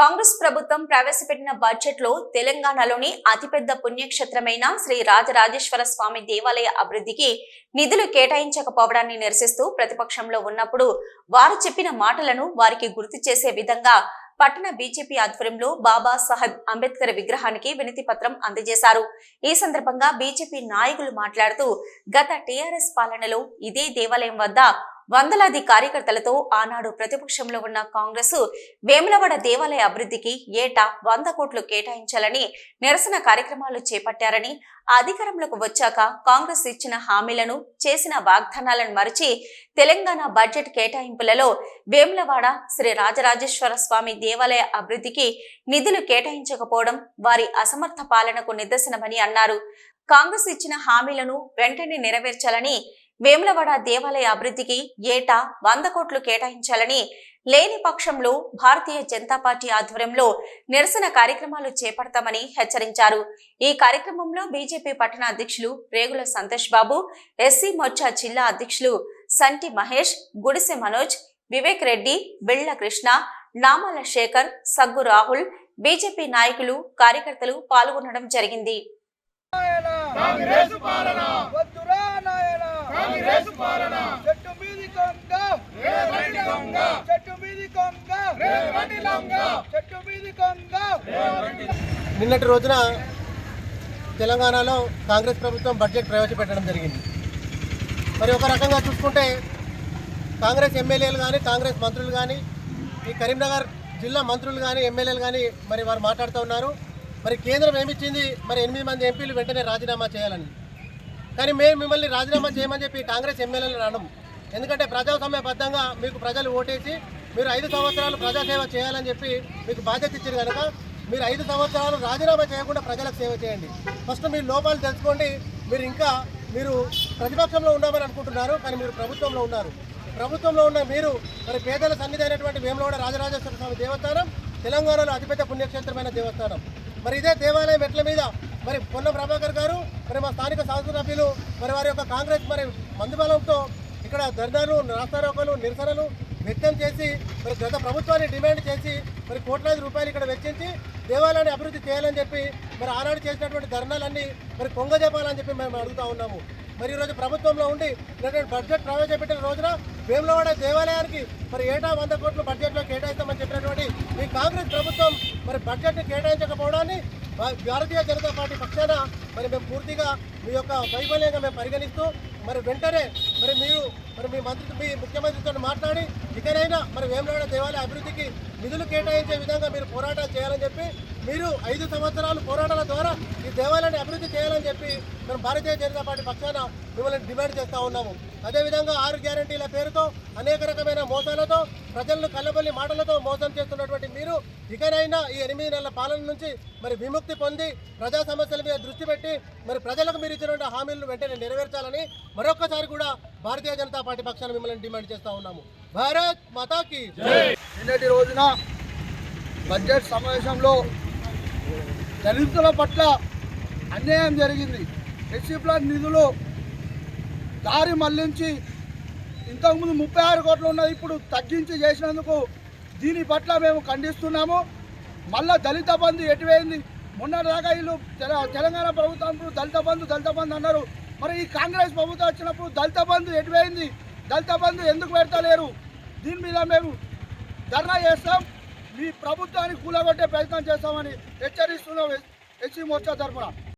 కాంగ్రెస్ ప్రభుత్వం ప్రవేశపెట్టిన బడ్జెట్లో తెలంగాణలోని అతిపెద్ద పుణ్యక్షేత్రమైన శ్రీ రాజరాజేశ్వర స్వామి దేవాలయ అభివృద్ధికి నిధులు కేటాయించకపోవడాన్ని నిరసిస్తూ ప్రతిపక్షంలో ఉన్నప్పుడు వారు చెప్పిన మాటలను వారికి గుర్తు చేసే విధంగా పట్టణ బీజేపీ ఆధ్వర్యంలో బాబా సాహెబ్ అంబేద్కర్ విగ్రహానికి వినతి పత్రం అందజేశారు. ఈ సందర్భంగా బీజేపీ నాయకులు మాట్లాడుతూ గత టీఆర్ఎస్ పాలనలో ఇదే దేవాలయం వద్ద వందలాది కార్యకర్తలతో ఆనాడు ప్రతిపక్షంలో ఉన్న కాంగ్రెస్ వేములవాడ దేవాలయ అభివృద్ధికి ఏటా వంద కోట్లు కేటాయించాలని నిరసన కార్యక్రమాలు చేపట్టారని అధికారంలోకి వచ్చాక కాంగ్రెస్ ఇచ్చిన హామీలను చేసిన వాగ్దానాలను మరిచి తెలంగాణ బడ్జెట్ కేటాయింపులలో వేములవాడ శ్రీ రాజరాజేశ్వర స్వామి దేవాలయ అభివృద్ధికి నిధులు కేటాయించకపోవడం వారి అసమర్థ పాలనకు నిదర్శనమని అన్నారు. కాంగ్రెస్ ఇచ్చిన హామీలను వెంటనే నెరవేర్చాలని వేములవాడ దేవాలయ అభివృద్ధికి ఏటా వంద కోట్లు కేటాయించాలని లేని పక్షంలో భారతీయ జనతా పార్టీ ఆధ్వర్యంలో నిరసన కార్యక్రమాలు చేపడతామని హెచ్చరించారు. ఈ కార్యక్రమంలో బీజేపీ పట్టణ అధ్యక్షులు రేగుల సంతోష్ బాబు ఎస్సీ మోర్చా జిల్లా అధ్యక్షులు సంటి మహేష్ గుడిసె మనోజ్ వివేక్ రెడ్డి బిళ్ళ కృష్ణ నామాల శేఖర్ సగ్గు రాహుల్ బీజేపీ నాయకులు కార్యకర్తలు పాల్గొనడం జరిగింది. కాంగ్రెస్ పాలన. వద్దురా నాయన. కాంగ్రెస్ పాలన. చెట్టు మీది కొంగ. రేవంటి దొంగ చెట్టు మీది కొంగ. రేవంటి దొంగ చెట్టు మీది కొంగ. నిన్నటి రోజున తెలంగాణలో కాంగ్రెస్ ప్రభుత్వం బడ్జెట్ ప్రవేశపెట్టడం జరిగింది. మరి ఒక రకంగా చూసుకుంటే కాంగ్రెస్ ఎమ్మెల్యేలు కానీ కాంగ్రెస్ మంత్రులు కానీ ఈ కరీంనగర్ జిల్లా మంత్రులు కానీ ఎమ్మెల్యేలు కానీ మరి వారు మాట్లాడుతూ ఉన్నారు. మరి కేంద్రం ఏమిచ్చింది? మరి ఎనిమిది మంది ఎంపీలు వెంటనే రాజీనామా చేయాలని. కానీ మేము మిమ్మల్ని రాజీనామా చేయమని చెప్పి కాంగ్రెస్ ఎమ్మెల్యేలను అనము ఎందుకంటే ప్రజాస్వామ్యబద్ధంగా మీకు ప్రజలు ఓటేసి మీరు ఐదు సంవత్సరాలు ప్రజాసేవ చేయాలని చెప్పి మీకు బాధ్యత ఇచ్చారు కనుక మీరు ఐదు సంవత్సరాలు రాజీనామా చేయకుండా ప్రజలకు సేవ చేయండి. ఫస్ట్ మీ లోపాలు తెలుసుకోండి. మీరు ఇంకా మీరు ప్రతిపక్షంలో ఉన్నామని అనుకుంటున్నారు కానీ మీరు ప్రభుత్వంలో ఉన్నారు. ప్రభుత్వంలో ఉన్న మీరు మరి పేదల సన్నిధి అయినటువంటి వేములవాడ రాజరాజేశ్వర స్వామి దేవస్థానం తెలంగాణలో అతిపెద్ద పుణ్యక్షేత్రమైన దేవస్థానం. మరి ఇదే దేవాలయం మెట్ల మీద. మరి పొన్నం ప్రభాకర్ గారు మరి మా స్థానిక శాసన సభ్యులు మరి వారి యొక్క కాంగ్రెస్ మరి మందుబలంతో ఇక్కడ ధర్నాలు రాస్తారోకలు నిరసనలు వ్యక్తం చేసి మరి గత ప్రభుత్వాన్ని డిమాండ్ చేసి మరి కోట్లాది రూపాయలు ఇక్కడ వెచ్చించి దేవాలయాన్ని అభివృద్ధి చేయాలని చెప్పి మరి ఆనాడు చేసినటువంటి ధర్నాలన్నీ మరి కొంగజెప్పాలని చెప్పి మేము అడుగుతా ఉన్నాము. మరి ఈరోజు ప్రభుత్వంలో ఉండి ఇలాంటి బడ్జెట్ ప్రవేశపెట్టిన రోజున వేములవాడ దేవాలయానికి మరి ఏటా వంద కోట్లు బడ్జెట్లో కేటాయిస్తామని చెప్పినటువంటి ఈ కాంగ్రెస్ ప్రభుత్వం మరి బడ్జెట్ని కేటాయించకపోవడాన్ని భారతీయ జనతా పార్టీ పక్షాన మరి మేము పూర్తిగా మీ యొక్క వైఫల్యంగా మేము పరిగణిస్తూ మరి వెంటనే మరి మీరు మరి మీ మంత్రి మీ ముఖ్యమంత్రితో మాట్లాడి ఇకనైనా మరి వేములవాడ దేవాలయ అభివృద్ధికి నిధులు కేటాయించే విధంగా మీరు పోరాటాలు చేయాలని చెప్పి మీరు ఐదు సంవత్సరాలు పోరాటాల ద్వారా ఈ దేవాలయాన్ని అభివృద్ధి చేయాలని చెప్పి మేము భారతీయ జనతా పార్టీ పక్షాన మిమ్మల్ని డిమాండ్ చేస్తూ ఉన్నాము. అదేవిధంగా ఆరు గ్యారంటీల పేరుతో అనేక రకమైన ప్రజలను కళ్ళబల్లి మాటలతో మోసం చేస్తున్నటువంటి మీరు ఇకనైనా ఈ ఎనిమిది నెలల పాలన నుంచి మరి విముక్తి పొంది ప్రజా సమస్యల మీద దృష్టి పెట్టి మరి ప్రజలకు మీరు ఇచ్చినటువంటి హామీలను వెంటనే నెరవేర్చాలని మరొక్కసారి కూడా భారతీయ జనతా పార్టీ పక్షాన మిమ్మల్ని డిమాండ్ చేస్తూ ఉన్నాము. భారత్ మాతాకి నిన్నటి రోజున బడ్జెట్ సమావేశంలో దళితుల పట్ల అన్యాయం జరిగింది. ఎస్సీ ప్లాన్ నిధులు దారి మళ్ళించి ఇంతకుముందు ముప్పై ఆరు కోట్లు ఉన్నది ఇప్పుడు తగ్గించి చేసినందుకు దీని పట్ల మేము ఖండిస్తున్నాము. మళ్ళా దళిత బంధు ఎటువైంది? మొన్నటిదాకా వీళ్ళు తెలంగాణ ప్రభుత్వం దళిత బంధు దళిత బంధు అన్నారు. మరి ఈ కాంగ్రెస్ ప్రభుత్వం వచ్చినప్పుడు దళిత బంధు ఎటువైంది? దళిత బంధు ఎందుకు పెడతలేరు? దీని మీద మేము ధర్నా చేస్తాం. మీ ప్రభుత్వాన్ని కూలగొట్టే ప్రయత్నం చేస్తామని హెచ్చరిస్తున్నాం ఎస్సీ మోర్చా తరఫున.